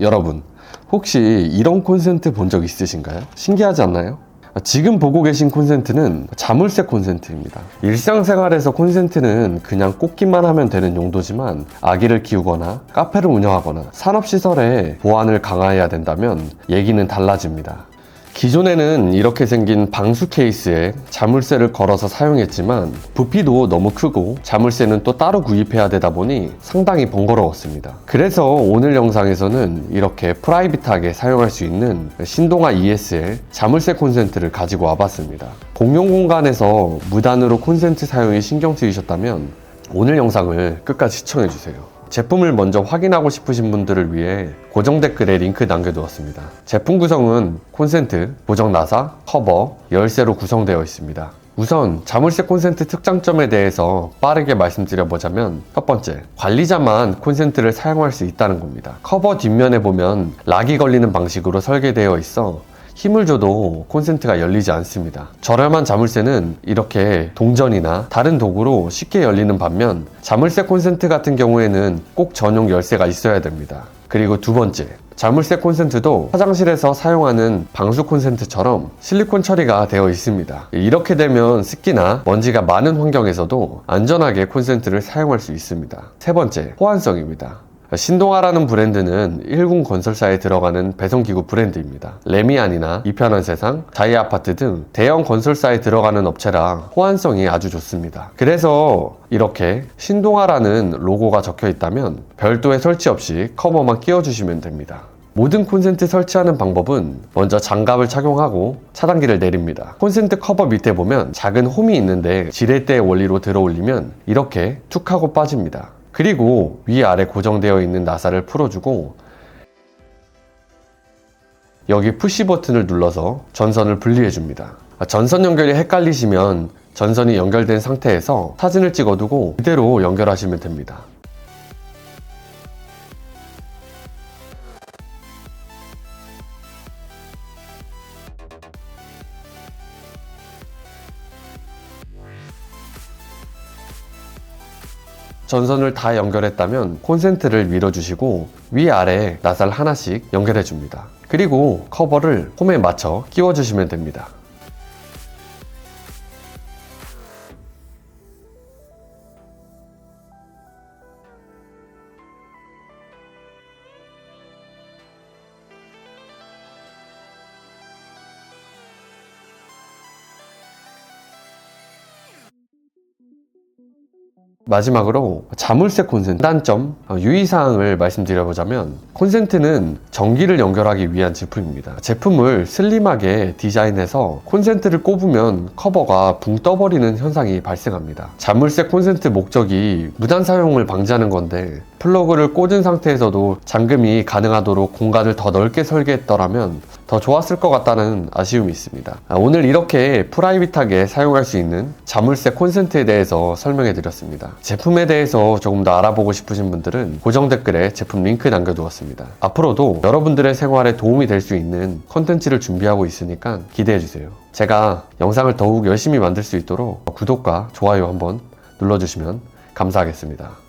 여러분, 혹시 이런 콘센트 본 적 있으신가요? 신기하지 않나요? 지금 보고 계신 콘센트는 자물쇠 콘센트입니다. 일상생활에서 콘센트는 그냥 꽂기만 하면 되는 용도지만 아기를 키우거나 카페를 운영하거나 산업시설에 보안을 강화해야 된다면 얘기는 달라집니다. 기존에는 이렇게 생긴 방수 케이스에 자물쇠를 걸어서 사용했지만 부피도 너무 크고 자물쇠는 또 따로 구입해야 되다 보니 상당히 번거로웠습니다. 그래서 오늘 영상에서는 이렇게 프라이빗하게 사용할 수 있는 신동아 ESL 자물쇠 콘센트를 가지고 와봤습니다. 공용 공간에서 무단으로 콘센트 사용이 신경 쓰이셨다면 오늘 영상을 끝까지 시청해주세요. 제품을 먼저 확인하고 싶으신 분들을 위해 고정 댓글에 링크 남겨두었습니다. 제품 구성은 콘센트, 고정 나사, 커버, 열쇠로 구성되어 있습니다. 우선 자물쇠 콘센트 특장점에 대해서 빠르게 말씀드려보자면 첫 번째, 관리자만 콘센트를 사용할 수 있다는 겁니다. 커버 뒷면에 보면 락이 걸리는 방식으로 설계되어 있어 힘을 줘도 콘센트가 열리지 않습니다. 저렴한 자물쇠는 이렇게 동전이나 다른 도구로 쉽게 열리는 반면 자물쇠 콘센트 같은 경우에는 꼭 전용 열쇠가 있어야 됩니다. 그리고 두 번째, 자물쇠 콘센트도 화장실에서 사용하는 방수 콘센트처럼 실리콘 처리가 되어 있습니다. 이렇게 되면 습기나 먼지가 많은 환경에서도 안전하게 콘센트를 사용할 수 있습니다. 세 번째, 호환성입니다. 신동아라는 브랜드는 일군 건설사에 들어가는 배송기구 브랜드입니다. 레미안이나 이편한 세상, 자이아파트 등 대형 건설사에 들어가는 업체라 호환성이 아주 좋습니다. 그래서 이렇게 신동아라는 로고가 적혀 있다면 별도의 설치 없이 커버만 끼워주시면 됩니다. 모든 콘센트 설치하는 방법은 먼저 장갑을 착용하고 차단기를 내립니다. 콘센트 커버 밑에 보면 작은 홈이 있는데 지렛대의 원리로 들어 올리면 이렇게 툭 하고 빠집니다. 그리고 위아래 고정되어 있는 나사를 풀어주고 여기 푸시 버튼을 눌러서 전선을 분리해 줍니다. 전선 연결이 헷갈리시면 전선이 연결된 상태에서 사진을 찍어두고 그대로 연결하시면 됩니다. 전선을 다 연결했다면 콘센트를 밀어주시고 위아래 나사를 하나씩 연결해 줍니다. 그리고 커버를 홈에 맞춰 끼워주시면 됩니다. 마지막으로 자물쇠 콘센트. 단점 어, 유의사항을 말씀드려보자면 콘센트는 전기를 연결하기 위한 제품입니다. 제품을 슬림하게 디자인해서 콘센트를 꼽으면 커버가 붕 떠버리는 현상이 발생합니다. 자물쇠 콘센트 목적이 무단 사용을 방지하는 건데 플러그를 꽂은 상태에서도 잠금이 가능하도록 공간을 더 넓게 설계했더라면 더 좋았을 것 같다는 아쉬움이 있습니다. 아, 오늘 이렇게 프라이빗하게 사용할 수 있는 자물쇠 콘센트에 대해서 설명해 드렸습니다. 제품에 대해서 조금 더 알아보고 싶으신 분들은 고정 댓글에 제품 링크 남겨두었습니다. 앞으로도 여러분들의 생활에 도움이 될 수 있는 컨텐츠를 준비하고 있으니까 기대해 주세요. 제가 영상을 더욱 열심히 만들 수 있도록 구독과 좋아요 한번 눌러주시면 감사하겠습니다.